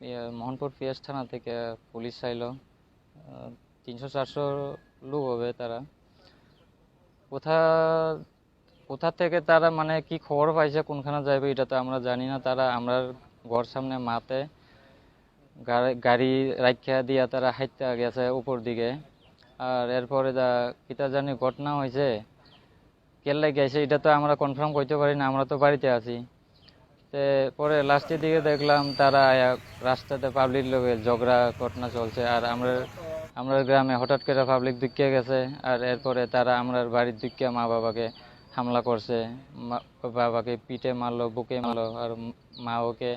ইয়ে, মোহনপুর পিএস থানা থেকে পুলিশ আইলো। তিনশো চারশো লোক হবে তারা। কোথা কোথা থেকে তারা মানে কি খবর পাইছে কোনখানে যাবে এটা তো আমরা জানি না। তারা আমরা ঘর সামনে মাতে গাড়ি- রাখিয়া দিয়া তারা হাইতে গেছে উপর দিকে। আর এরপরে যা কিতা জানি ঘটনা হয়েছে কেল্লা গেছে এটা তো আমরা কনফার্ম করতে পারি না আমরা তো বাড়িতে আছি। পরে লাস্টের দিকে দেখলাম তারা রাস্তাতে পাবলিক লোকের ঝগড়া, ঘটনা চলছে। আর আমরা আমরা গ্রামে হঠাৎ করে পাবলিক দুঃখে গেছে। আর এরপরে তারা আমরা বাড়ির দুঃখে মা বাবাকে হামলা করছে। বাবাকে পিঠে মারলো, বুকে মারলো, আর মা ওকে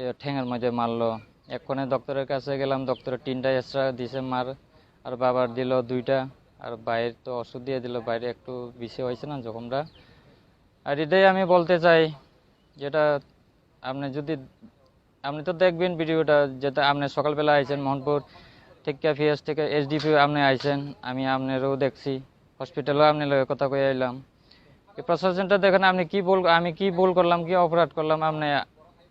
এ ঠ্যাঙের মধ্যে মারলো। এক্ষণে ডক্টরের কাছে গেলাম ডক্টরের তিনটা এক্সট্রা দিছে মার। আর বাবার দিল দুইটা। আর বাইরের তো ওষুধ দিয়ে দিল, বাইরে একটু বেশি হয়েছে না জখমটা। আর এটাই আমি বলতে চাই যেটা আপনি যদি আপনি তো দেখবেন ভিডিওটা যেটা আপনি সকালবেলা আইছেন মোহনপুর থেকে ফিএস থেকে এসডিপি আপনি আইছেন আমি আপনারও দেখছি হসপিটালও আপনি লগে কথা কয়ে আইলাম। এই প্রশাসনটা দেখেন আপনি কি বল আমি কি ভুল করলাম কি অপরাধ করলাম আপনি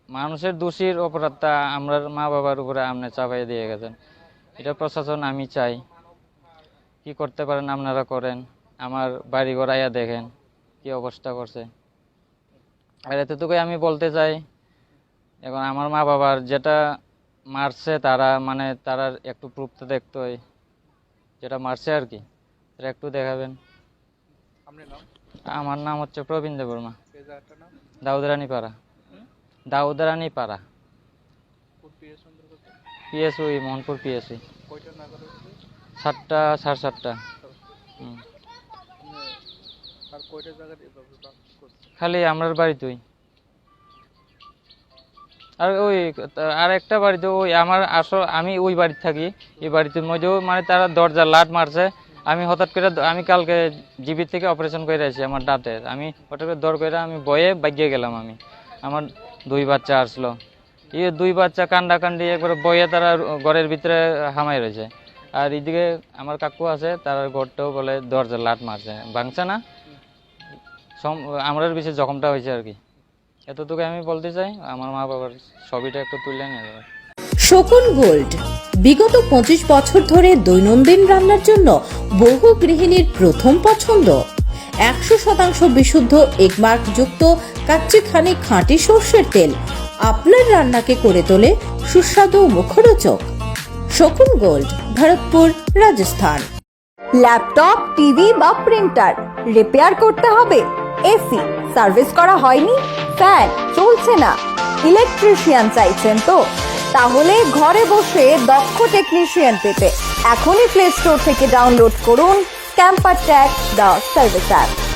মানুষের দোষীর অপরাধটা আমরা মা বাবার উপরে আপনি চাপাই দিয়ে গেছেন। এটা প্রশাসন আমি চাই। কি করতে পারেন আপনারা করেন। আমার বাড়ি ঘর আইয়া দেখেন। কি অবস্থা করছে? আর এতটুকুই আমি বলতে চাই এখন আমার মা বাবার যেটা মারছে তারা মানে তারা একটু প্রুফটা দেখতে হয় যেটা মারছে আর কি একটু দেখাবেন। আমার নাম হচ্ছে প্রবীণ দেবর্মা জায়গাটার পাড়া দাউদরানি পাড়া কোন পিএস অন্তর্গত? পিএসউই মোহনপুর পিএসউই কয়টা সাতটা। সাড়ে সাতটা। হুম। আর কয়টা জায়গায় এভাবে করছে? খালি আমরার বাড়িতেই আর ওই, আর একটা বাড়িতে ওই আমার আসল, আমি ওই বাড়িতে থাকি, এই বাড়িতে মধ্যেও মানে তারা দরজা লাট মারছে। আমি হঠাৎ করে আমি কালকে জিবি থেকে অপারেশন করে আছি আমার দাঁতের। আমি হঠাৎ করে দর করে আমি বয়ে বাগিয়ে গেলাম আমি। আমার দুই বাচ্চা আসলো। এই দুই বাচ্চা কান্দা কান্দি একবারে বয়ে তারা ঘরের ভিতরে হামাই রয়েছে। আর এদিকে আমার কাকু আছে, তার ঘরটাও বলে দরজা লাট মারছে। ভাঙছে না? সম- আমরার বেশি জখমটা হয়েছে আর কি। এতটুকু আমি বলতে চাই আমার মা বাবার ছবিটা একটু তুলে নিয়ে যাবে। শকুন গোল্ড বিগত পঁচিশ বছর ধরে দৈনন্দিন রান্নার জন্য বহু গৃহিণীর প্রথম পছন্দ। একশো শতাংশ বিশুদ্ধ এগমার্ক যুক্ত কাচ্চিখানি খাঁটি সর্ষের তেল আপনার রান্নাকে করে তোলে সুস্বাদু মুখরোচক। শকুন gold Bharatpur Rajasthan. Laptop TV বা প্রিন্টার রিপেয়ার করতে হবে। এসি সার্ভিস করা হয়নি, ফ্যান চলছে না, ইলেকট্রিশিয়ান চাইছেন তো। তাহলে ঘরে বসে দক্ষ টেকনিশিয়ান পেতে এখনই প্লে স্টোর থেকে ডাউনলোড করুন ক্যাম্পার ট্যাক দ্য সার্ভিস অ্যাপ।